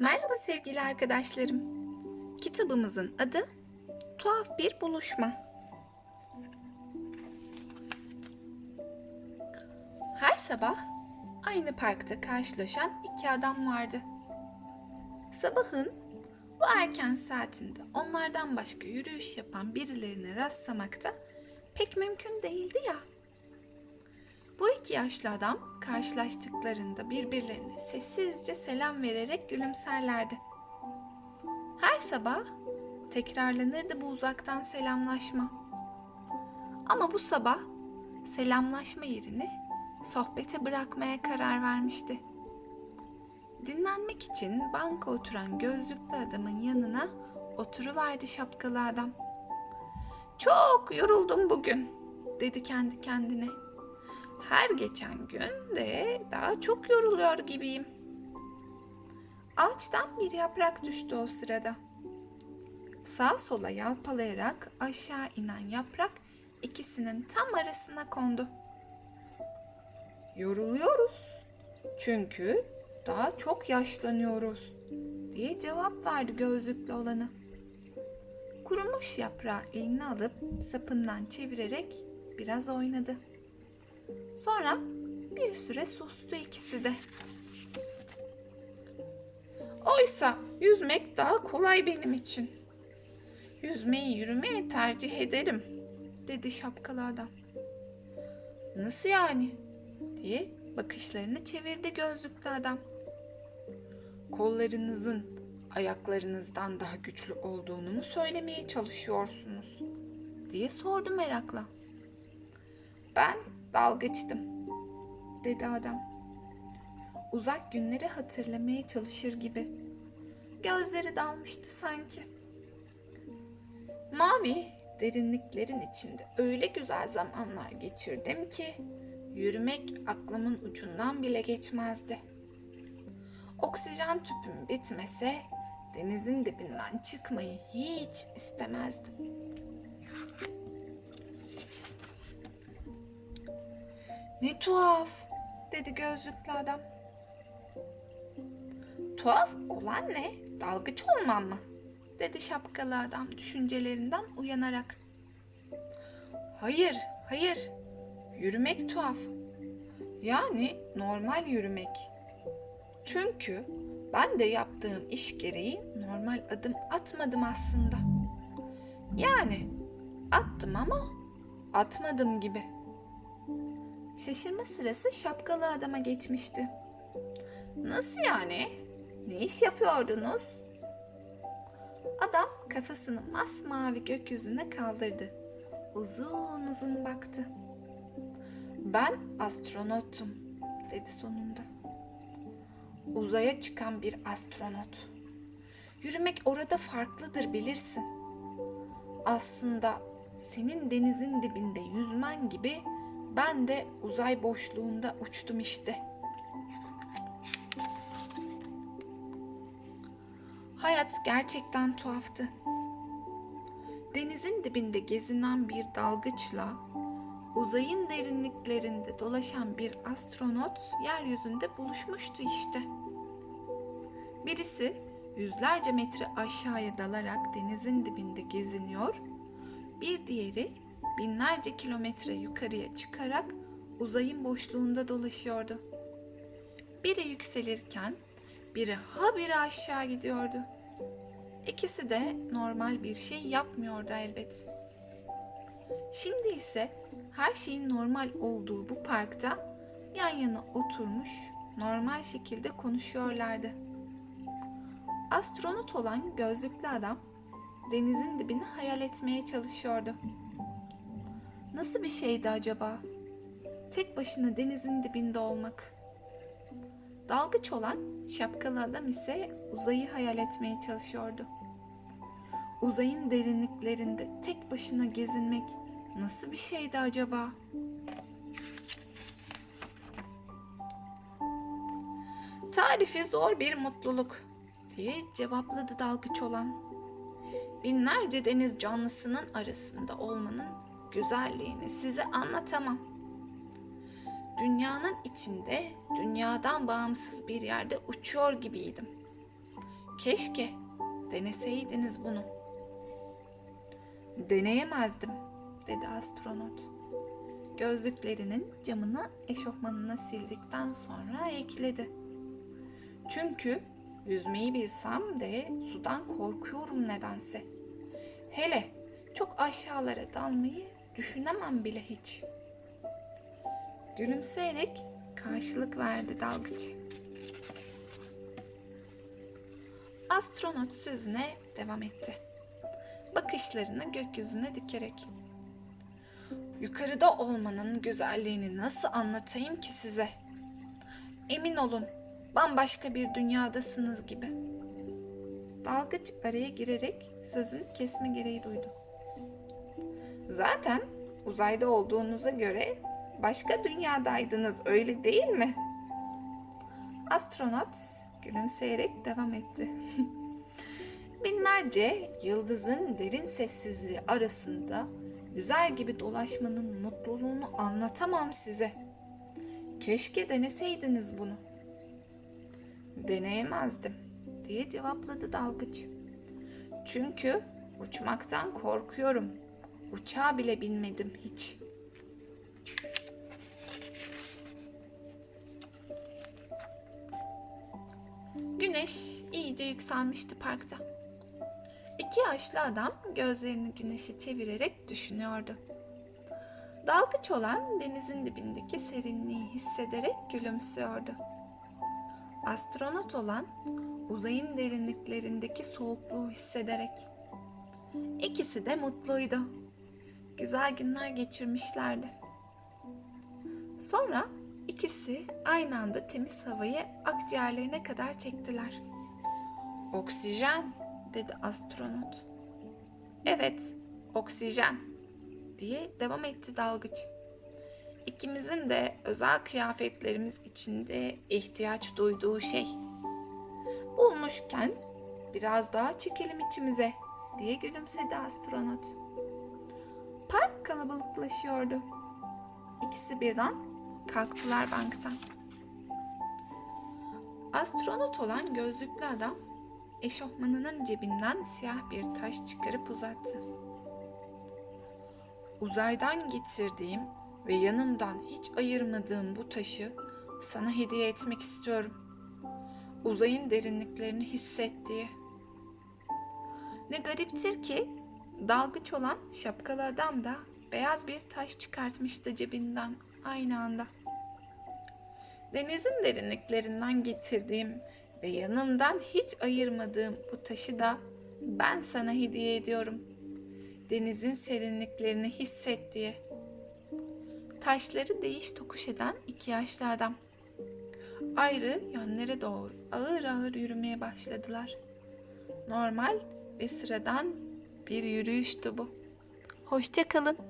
Merhaba sevgili arkadaşlarım. Kitabımızın adı Tuhaf Bir Buluşma. Her sabah aynı parkta karşılaşan iki adam vardı. Sabahın bu erken saatinde onlardan başka yürüyüş yapan birilerine rastlamak da pek mümkün değildi ya. Bu iki yaşlı adam karşılaştıklarında birbirlerine sessizce selam vererek gülümserlerdi. Her sabah tekrarlanırdı bu uzaktan selamlaşma. Ama bu sabah selamlaşma yerini sohbete bırakmaya karar vermişti. Dinlenmek için banka oturan gözlüklü adamın yanına oturuverdi şapkalı adam. Çok yoruldum bugün, dedi kendi kendine. Her geçen gün de daha çok yoruluyor gibiyim. Ağaçtan bir yaprak düştü o sırada. Sağa sola yalpalayarak aşağı inen yaprak ikisinin tam arasına kondu. Yoruluyoruz. Çünkü daha çok yaşlanıyoruz diye cevap verdi gözlüklü olanı. Kurumuş yaprağı eline alıp sapından çevirerek biraz oynadı. Sonra bir süre sustu ikisi de. Oysa yüzmek daha kolay benim için. Yüzmeyi yürümeye tercih ederim, dedi şapkalı adam. Nasıl yani? diye bakışlarını çevirdi gözlüklü adam. Kollarınızın ayaklarınızdan daha güçlü olduğunu mu söylemeye çalışıyorsunuz? diye sordu merakla. Ben dalgıçtım, dedi adam. Uzak günleri hatırlamaya çalışır gibi. Gözleri dalmıştı sanki. Mavi derinliklerin içinde öyle güzel zamanlar geçirdim ki yürümek aklımın ucundan bile geçmezdi. Oksijen tüpüm bitmese denizin dibinden çıkmayı hiç istemezdim. Ne tuhaf, dedi gözlüklü adam. Tuhaf olan ne? Dalgıç olmam mı? dedi şapkalı adam düşüncelerinden uyanarak. Hayır, hayır. Yürümek tuhaf. Yani normal yürümek. Çünkü ben de yaptığım iş gereği normal adım atmadım aslında. Yani attım ama atmadım gibi. Şaşırma sırası şapkalı adama geçmişti. Nasıl yani? Ne iş yapıyordunuz? Adam kafasını masmavi gökyüzüne kaldırdı. Uzun uzun baktı. Ben astronotum, dedi sonunda. Uzaya çıkan bir astronot. Yürümek orada farklıdır bilirsin. Aslında senin denizin dibinde yüzmen gibi ben de uzay boşluğunda uçtum işte. Hayat gerçekten tuhaftı. Denizin dibinde gezinen bir dalgıçla uzayın derinliklerinde dolaşan bir astronot yeryüzünde buluşmuştu işte. Birisi yüzlerce metre aşağıya dalarak denizin dibinde geziniyor, bir diğeri binlerce kilometre yukarıya çıkarak uzayın boşluğunda dolaşıyordu. Biri yükselirken biri habire aşağı gidiyordu. İkisi de normal bir şey yapmıyordu elbet. Şimdi ise her şeyin normal olduğu bu parkta yan yana oturmuş normal şekilde konuşuyorlardı. Astronot olan gözlüklü adam denizin dibini hayal etmeye çalışıyordu. Nasıl bir şeydi acaba? Tek başına denizin dibinde olmak. Dalgıç olan şapkalı adam ise uzayı hayal etmeye çalışıyordu. Uzayın derinliklerinde tek başına gezinmek nasıl bir şeydi acaba? Tarifi zor bir mutluluk diye cevapladı dalgıç olan. Binlerce deniz canlısının arasında olmanın güzelliğini size anlatamam. Dünyanın içinde, dünyadan bağımsız bir yerde uçuyor gibiydim. Keşke deneseydiniz bunu. Deneyemezdim, dedi astronot. Gözlüklerinin camını eşofmanına sildikten sonra ekledi. Çünkü yüzmeyi bilsem de sudan korkuyorum nedense. Hele çok aşağılara dalmayı düşünemem bile hiç. Gülümseyerek karşılık verdi dalgıç. Astronot sözüne devam etti. Bakışlarını gökyüzüne dikerek. Yukarıda olmanın güzelliğini nasıl anlatayım ki size? Emin olun, bambaşka bir dünyadasınız gibi. Dalgıç araya girerek sözünü kesme gereği duydu. Zaten uzayda olduğunuza göre başka dünyadaydınız öyle değil mi? Astronot gülümseyerek devam etti. Binlerce yıldızın derin sessizliği arasında yüzer gibi dolaşmanın mutluluğunu anlatamam size. Keşke deneseydiniz bunu. Deneyemezdim diye cevapladı dalgıç. Çünkü uçmaktan korkuyorum. Uçağa bile binmedim hiç. Güneş iyice yükselmişti parkta. İki yaşlı adam gözlerini güneşe çevirerek düşünüyordu. Dalgıç olan denizin dibindeki serinliği hissederek gülümsüyordu. Astronot olan uzayın derinliklerindeki soğukluğu hissederek. İkisi de mutluydu. Güzel günler geçirmişlerdi. Sonra ikisi aynı anda temiz havayı akciğerlerine kadar çektiler. Oksijen dedi astronot. Evet, oksijen diye devam etti dalgıç. İkimizin de özel kıyafetlerimiz içinde ihtiyaç duyduğu şey. Bulmuşken biraz daha çekelim içimize diye gülümsedi astronot. Kalabalıklaşıyordu. İkisi birden kalktılar banktan. Astronot olan gözlüklü adam eşofmanının cebinden siyah bir taş çıkarıp uzattı. Uzaydan getirdiğim ve yanımdan hiç ayırmadığım bu taşı sana hediye etmek istiyorum. Uzayın derinliklerini hisset. Ne gariptir ki dalgıç olan şapkalı adam da beyaz bir taş çıkartmıştı cebinden aynı anda. Denizin derinliklerinden getirdiğim ve yanımdan hiç ayırmadığım bu taşı da ben sana hediye ediyorum. Denizin serinliklerini hisset diye. Taşları değiş tokuş eden iki yaşlı adam. Ayrı yönlere doğru ağır ağır yürümeye başladılar. Normal ve sıradan bir yürüyüştü bu. Hoşça kalın.